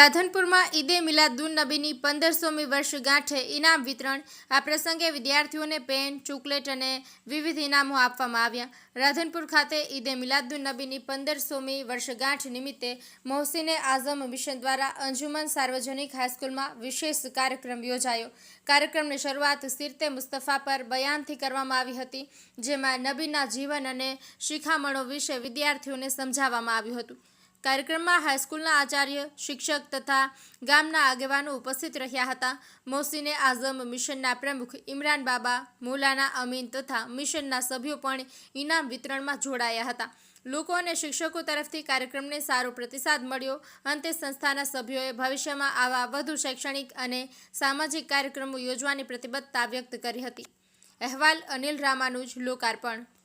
રાધનપુરમાં ઈદે મિલાદુન નબીની પંદરસોમી વર્ષગાંઠે ઇનામ વિતરણ. આ પ્રસંગે વિદ્યાર્થીઓને પેન, ચોકલેટ અને વિવિધ ઇનામો આપવામાં આવ્યા. રાધનપુર ખાતે ઈદે મિલાદુન નબીની પંદરસોમી વર્ષગાંઠ નિમિત્તે મોહસિને આઝમ મિશન દ્વારા અંજુમન સાર્વજનિક હાઈસ્કૂલમાં વિશેષ કાર્યક્રમ યોજાયો. કાર્યક્રમની શરૂઆત સિરતે મુસ્તફા પર બયાનથી કરવામાં આવી હતી, જેમાં નબીના જીવન અને શિખામણો વિશે વિદ્યાર્થીઓને સમજાવવામાં આવ્યું હતું. કાર્યક્રમમાં હાઈસ્કૂલના આચાર્ય, શિક્ષક તથા ગામના આગેવાનો ઉપસ્થિત રહ્યા હતા. મોસીને આઝમ મિશનના પ્રમુખ, ઇમરાન બાબા, મોલાના અમીન તથા મિશનના સભ્યો પણ ઇનામ વિતરણમાં જોડાયા હતા. લોકો અને શિક્ષકો તરફથી કાર્યક્રમને સારો પ્રતિસાદ મળ્યો. અંતે સંસ્થાના સભ્યોએ ભવિષ્યમાં આવા વધુ શૈક્ષણિક અને સામાજિક કાર્યક્રમો યોજવાની પ્રતિબદ્ધતા વ્યક્ત કરી હતી. અહેવાલ અનિલ રામાનુજ, લોકાર્પણ.